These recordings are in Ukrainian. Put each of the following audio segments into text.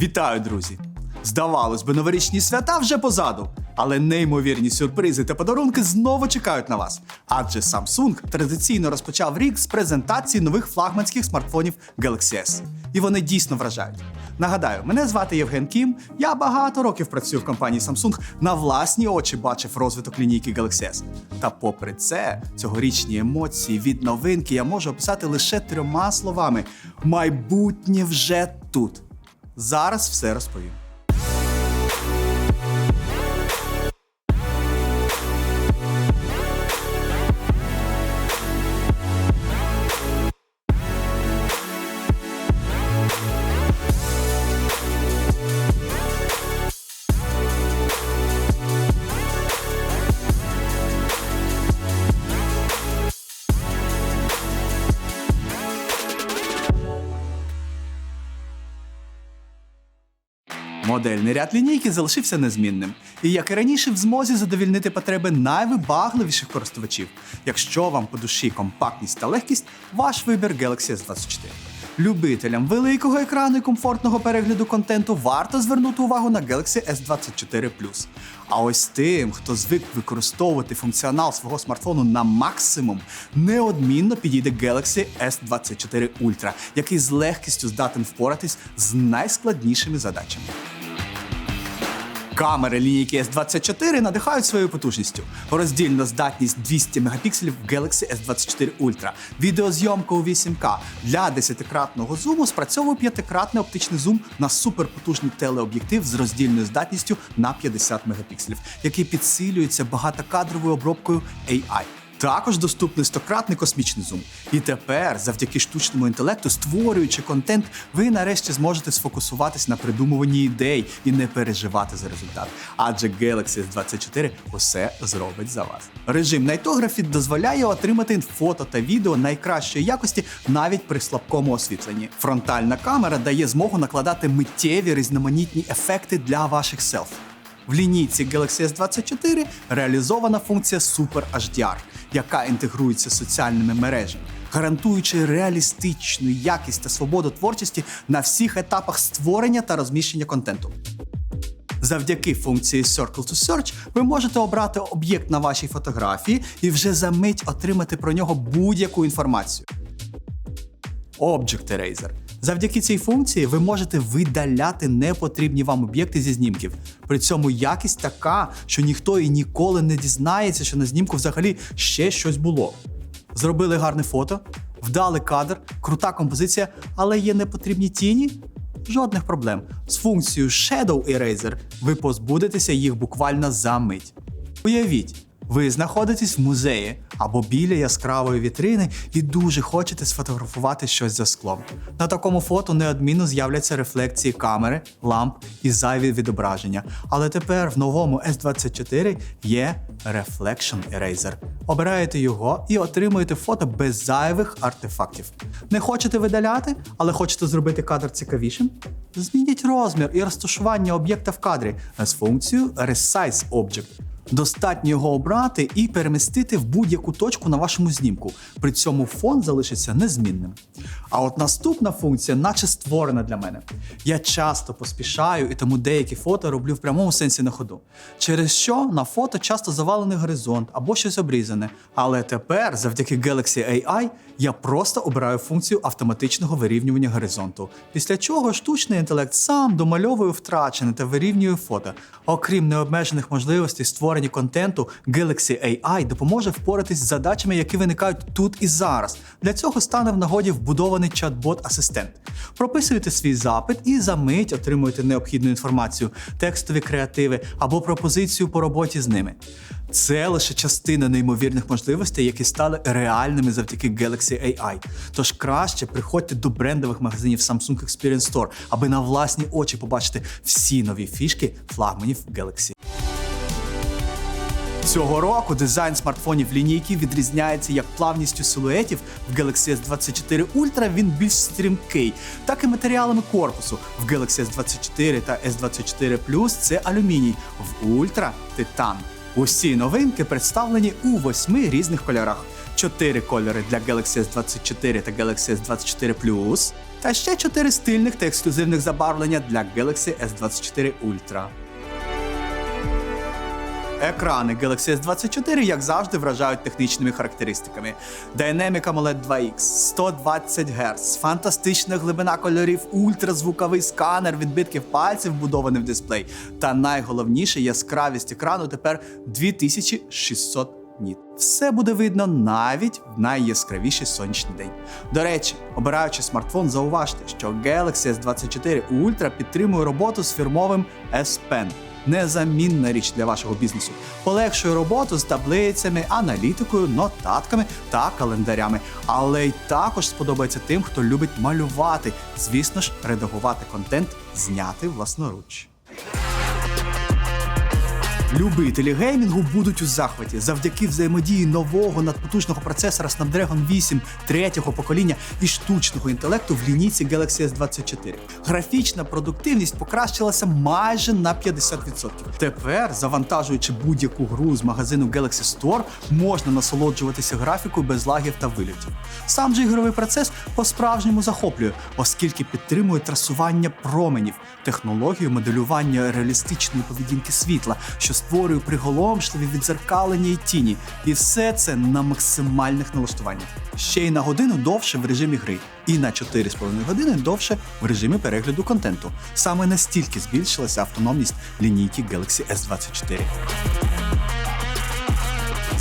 Вітаю, друзі! Здавалось би, новорічні свята вже позаду, але неймовірні сюрпризи та подарунки знову чекають на вас. Адже Samsung традиційно розпочав рік з презентації нових флагманських смартфонів Galaxy S. І вони дійсно вражають. Нагадаю, мене звати Євген Кім. Я багато років працюю в компанії Samsung, на власні очі бачив розвиток лінійки Galaxy S. Та попри це, цьогорічні емоції від новинки я можу описати лише трьома словами: майбутнє вже тут. Зараз все розповім. Модельний ряд лінійки залишився незмінним, і як і раніше, в змозі задовільнити потреби найвибагливіших користувачів. Якщо вам по душі компактність та легкість, ваш вибір Galaxy S24. Любителям великого екрану і комфортного перегляду контенту варто звернути увагу на Galaxy S24 А ось тим, хто звик використовувати функціонал свого смартфону на максимум, неодмінно підійде Galaxy S24 Ultra, який з легкістю здатен впоратись з найскладнішими задачами. Камери лінійки S24 надихають своєю потужністю. Роздільна здатність 200 мегапікселів в Galaxy S24 Ultra. Відеозйомка у 8К. Для 10-кратного зуму спрацьовує 5-кратний оптичний зум на суперпотужний телеоб'єктив з роздільною здатністю на 50 мегапікселів, який підсилюється багатокадровою обробкою AI. Також доступний стократний космічний зум. І тепер, завдяки штучному інтелекту, створюючи контент, ви нарешті зможете сфокусуватись на придумуванні ідей і не переживати за результат. Адже Galaxy S24 усе зробить за вас. Режим Найтографі дозволяє отримати фото та відео найкращої якості навіть при слабкому освітленні. Фронтальна камера дає змогу накладати миттєві різноманітні ефекти для ваших селфі. В лінійці Galaxy S24 реалізована функція Super HDR, яка інтегрується з соціальними мережами, гарантуючи реалістичну якість та свободу творчості на всіх етапах створення та розміщення контенту. Завдяки функції Circle to Search ви можете обрати об'єкт на вашій фотографії і вже за мить отримати про нього будь-яку інформацію. Object Eraser. Завдяки цій функції ви можете видаляти непотрібні вам об'єкти зі знімків. При цьому якість така, що ніхто і ніколи не дізнається, що на знімку взагалі ще щось було. Зробили гарне фото, вдали кадр, крута композиція, але є непотрібні тіні. Жодних проблем. З функцією Shadow Eraser ви позбудетеся їх буквально за мить. Уявіть, ви знаходитесь в музеї або біля яскравої вітрини і дуже хочете сфотографувати щось за склом. На такому фото неодмінно з'являться рефлекції камери, ламп і зайві відображення. Але тепер в новому S24 є Reflection Eraser. Обираєте його і отримуєте фото без зайвих артефактів. Не хочете видаляти, але хочете зробити кадр цікавішим? Змініть розмір і розташування об'єкта в кадрі з функцією Resize Object. Достатньо його обрати і перемістити в будь-яку точку на вашому знімку. При цьому фон залишиться незмінним. А от наступна функція, наче створена для мене. Я часто поспішаю і тому деякі фото роблю в прямому сенсі на ходу. Через що на фото часто завалений горизонт або щось обрізане. Але тепер, завдяки Galaxy AI, я просто обираю функцію автоматичного вирівнювання горизонту. Після чого штучний інтелект сам домальовує втрачене та вирівнює фото. Окрім необмежених можливостей створення контенту, Galaxy AI допоможе впоратись з задачами, які виникають тут і зараз. Для цього стане в нагоді вбудований чат-бот-асистент. Прописуєте свій запит і за мить отримуєте необхідну інформацію, текстові креативи або пропозицію по роботі з ними. Це лише частина неймовірних можливостей, які стали реальними завдяки Galaxy AI. Тож краще приходьте до брендових магазинів Samsung Experience Store, аби на власні очі побачити всі нові фішки флагманів Galaxy. Цього року дизайн смартфонів лінійки відрізняється як плавністю силуетів в Galaxy S24 Ultra він більш стрімкий, так і матеріалами корпусу. В Galaxy S24 та S24 Plus це алюміній, в Ultra – титан. Усі новинки представлені у восьми різних кольорах: чотири кольори для Galaxy S24 та Galaxy S24 Plus, та ще 4 стильних та ексклюзивних забарвлення для Galaxy S24 Ultra. Екрани Galaxy S24, як завжди, вражають технічними характеристиками. Dynamic AMOLED 2X, 120 Гц, фантастична глибина кольорів, ультразвуковий сканер відбитків пальців, вбудований в дисплей. Та найголовніше яскравість екрану тепер 2600 ніт. Все буде видно навіть в найяскравіший сонячний день. До речі, обираючи смартфон, зауважте, що Galaxy S24 Ultra підтримує роботу з фірмовим S Pen. Незамінна річ для вашого бізнесу. Полегшує роботу з таблицями, аналітикою, нотатками та календарями. Але й також сподобається тим, хто любить малювати, звісно ж, редагувати контент, зняти власноруч. Любителі геймінгу будуть у захваті завдяки взаємодії нового надпотужного процесора Snapdragon 8 третього покоління і штучного інтелекту в лінійці Galaxy S24. Графічна продуктивність покращилася майже на 50%. Тепер, завантажуючи будь-яку гру з магазину Galaxy Store, можна насолоджуватися графікою без лагів та вильотів. Сам же ігровий процес по-справжньому захоплює, оскільки підтримує трасування променів, технологію моделювання реалістичної поведінки світла, що створює приголомшливі відзеркалення і тіні. І все це на максимальних налаштуваннях. Ще й на годину довше в режимі гри, і на 4,5 години довше в режимі перегляду контенту. Саме настільки збільшилася автономність лінійки Galaxy S24.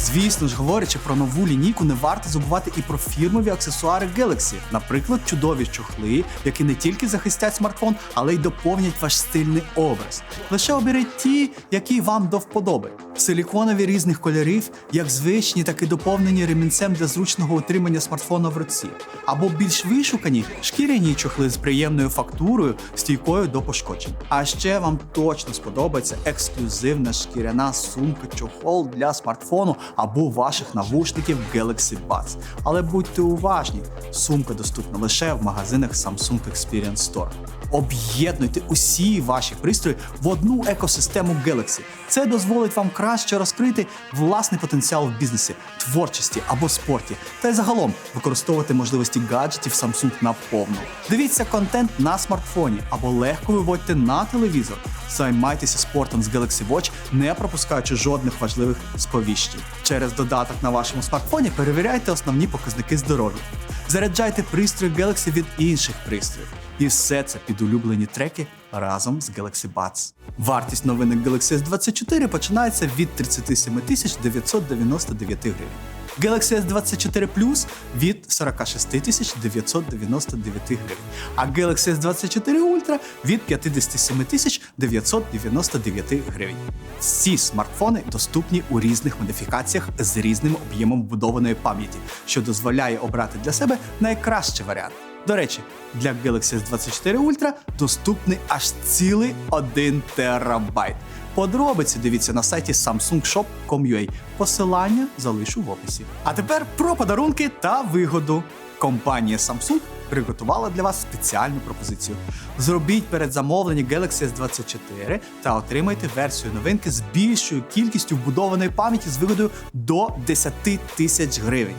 Звісно ж, говорячи про нову лінійку, не варто забувати і про фірмові аксесуари Galaxy, наприклад, чудові чохли, які не тільки захистять смартфон, але й доповнять ваш стильний образ. Лише оберіть ті, які вам до вподоби. Силіконові різних кольорів, як звичні, так і доповнені ремінцем для зручного утримання смартфона в руці, або більш вишукані шкіряні чохли з приємною фактурою, стійкою до пошкоджень. А ще вам точно сподобається ексклюзивна шкіряна сумка чохол для смартфону або ваших навушників Galaxy Buds. Але будьте уважні, сумка доступна лише в магазинах Samsung Experience Store. Об'єднуйте усі ваші пристрої в одну екосистему Galaxy. Це дозволить вам краще розкрити власний потенціал в бізнесі, творчості або спорті, та й загалом використовувати можливості гаджетів Samsung наповну. Дивіться контент на смартфоні або легко виводьте на телевізор. Займайтеся спортом з Galaxy Watch, не пропускаючи жодних важливих сповіщень. Через додаток на вашому смартфоні перевіряйте основні показники здоров'я. Заряджайте пристрої Galaxy від інших пристроїв. І все це під улюблені треки разом з Galaxy Buds. Вартість новинок Galaxy S24 починається від 37 999 гривень. Galaxy S24 Plus від 46 999 гривень, а Galaxy S24 Ultra від 57 999 гривень. Всі смартфони доступні у різних модифікаціях з різним об'ємом вбудованої пам'яті, що дозволяє обрати для себе найкращий варіант. До речі, для Galaxy S24 Ultra доступний аж цілий 1 терабайт. Подробиці дивіться на сайті samsungshop.com.ua. Посилання залишу в описі. А тепер про подарунки та вигоду. Компанія Samsung приготувала для вас спеціальну пропозицію. Зробіть передзамовлення Galaxy S24 та отримайте версію новинки з більшою кількістю вбудованої пам'яті з вигодою до 10 тисяч гривень.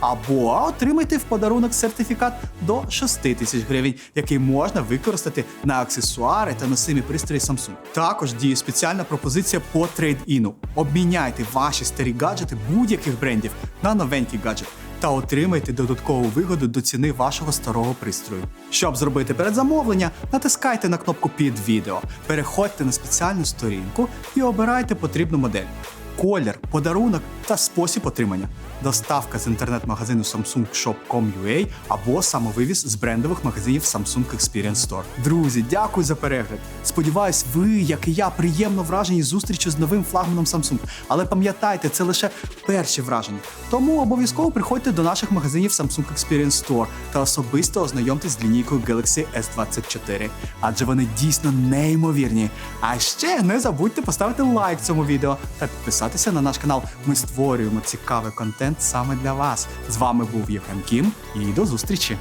Або отримайте в подарунок сертифікат до 6 тисяч гривень, який можна використати на аксесуари та носимі пристрої Samsung. Також діє спеціальна пропозиція по трейд-іну. Обміняйте ваші старі гаджети будь-яких брендів на новенький гаджет. Та отримайте додаткову вигоду до ціни вашого старого пристрою. Щоб зробити передзамовлення, натискайте на кнопку під відео, переходьте на спеціальну сторінку і обирайте потрібну модель колір, подарунок та спосіб отримання. Доставка з інтернет-магазину Samsung Shop.com.ua або самовивіз з брендових магазинів Samsung Experience Store. Друзі, дякую за перегляд. Сподіваюсь, ви, як і я, приємно вражені зустрічю з новим флагманом Samsung. Але пам'ятайте, це лише перші враження. Тому обов'язково приходьте до наших магазинів Samsung Experience Store та особисто ознайомтесь з лінійкою Galaxy S24, адже вони дійсно неймовірні. А ще не забудьте поставити лайк цьому відео та підписатися на наш канал. Ми створюємо цікавий контент саме для вас. З вами був Євген Кім і до зустрічі!